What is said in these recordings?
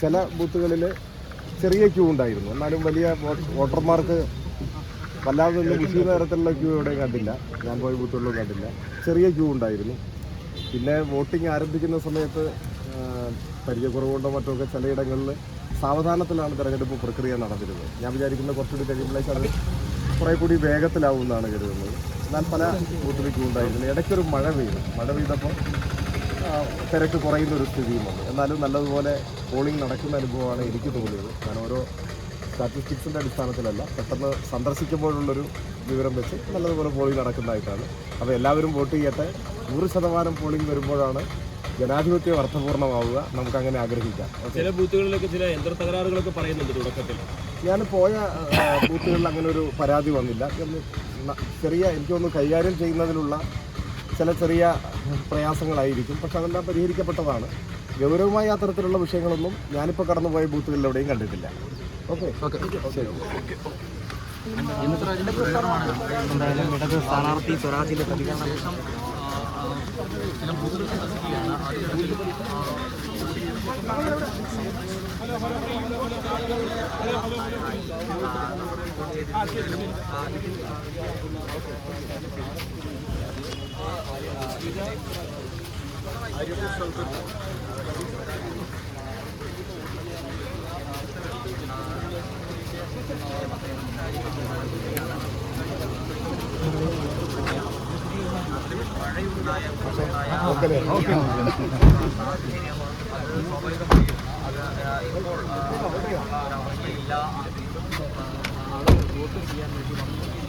ചില ബൂത്തുകളിൽ ചെറിയ ക്യൂ ഉണ്ടായിരുന്നു. എന്നാലും വലിയ വോട്ടർമാർക്ക് വല്ലാതെ ഒന്നും തരത്തിലുള്ള ക്യൂ എവിടെയും കണ്ടില്ല. ഞാൻ പോയ ബൂത്തുകളിലും കണ്ടില്ല. ചെറിയ ക്യൂ ഉണ്ടായിരുന്നു. പിന്നെ വോട്ടിംഗ് ആരംഭിക്കുന്ന സമയത്ത് പരിചയക്കുറവുകൊണ്ടോ മറ്റൊക്കെ ചിലയിടങ്ങളിൽ സാവധാനത്തിലാണ് തെരഞ്ഞെടുപ്പ് പ്രക്രിയ നടന്നിരുന്നത്. ഞാൻ വിചാരിക്കുന്ന കുറച്ചുകൂടി കഴിയുമ്പോഴേക്ക് അത് കുറേ കൂടി വേഗത്തിലാവും എന്നാണ് കരുതുന്നത്. എന്നാൽ പല ബൂത്തിൽ ക്യൂ ഉണ്ടായിരുന്നു. ഇടയ്ക്കൊരു മഴ പെയ്തു. മഴ പെയ്തപ്പോൾ തിരക്ക് കുറയുന്ന ഒരു സ്ഥിതിയും വന്നു എന്നാലും നല്ലതുപോലെ പോളിംഗ് നടക്കുന്ന അനുഭവമാണ് എനിക്ക് തോന്നിയത്. കാരണം ഓരോ സ്റ്റാറ്റിസ്റ്റിക്സിന്റെ അടിസ്ഥാനത്തിലല്ല പെട്ടെന്ന് സന്ദർശിക്കുമ്പോഴുള്ളൊരു വിവരം വെച്ച് നല്ലതുപോലെ പോളിംഗ് നടക്കുന്നതായിട്ടാണ്. അപ്പോൾ എല്ലാവരും വോട്ട് ചെയ്യട്ടെ. നൂറ് ശതമാനം പോളിംഗ് വരുമ്പോഴാണ് ജനാധിപത്യം അർത്ഥപൂർണമാവുക നമുക്ക് അങ്ങനെ ആഗ്രഹിക്കാം ചില ബൂത്തുകളിലൊക്കെ ചില യന്ത്ര തകരാറുകളൊക്കെ പറയുന്നുണ്ട് തുടക്കത്തിൽ. ഞാൻ പോയ ബൂത്തുകളിൽ അങ്ങനെ ഒരു പരാതി വന്നില്ല. ചെറിയ എനിക്കൊന്ന് കൈകാര്യം ചെയ്യുന്നതിലുള്ള ചില ചെറിയ പ്രയാസങ്ങളായിരിക്കും. പക്ഷെ അതെല്ലാം പരിഹരിക്കപ്പെട്ടതാണ്. ഗൗരവമായ അത്തരത്തിലുള്ള വിഷയങ്ങളൊന്നും ഞാനിപ്പോൾ കടന്നുപോയ ബൂത്തുകളിൽ എവിടെയും കണ്ടിട്ടില്ല. ഓക്കെ? ശരി. എന്തായാലും ഇടത് സ്ഥാനാർത്ഥി സ്വരാജിന്റെ പ്രതികരണം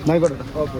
ആയിക്കോട്ടെ okay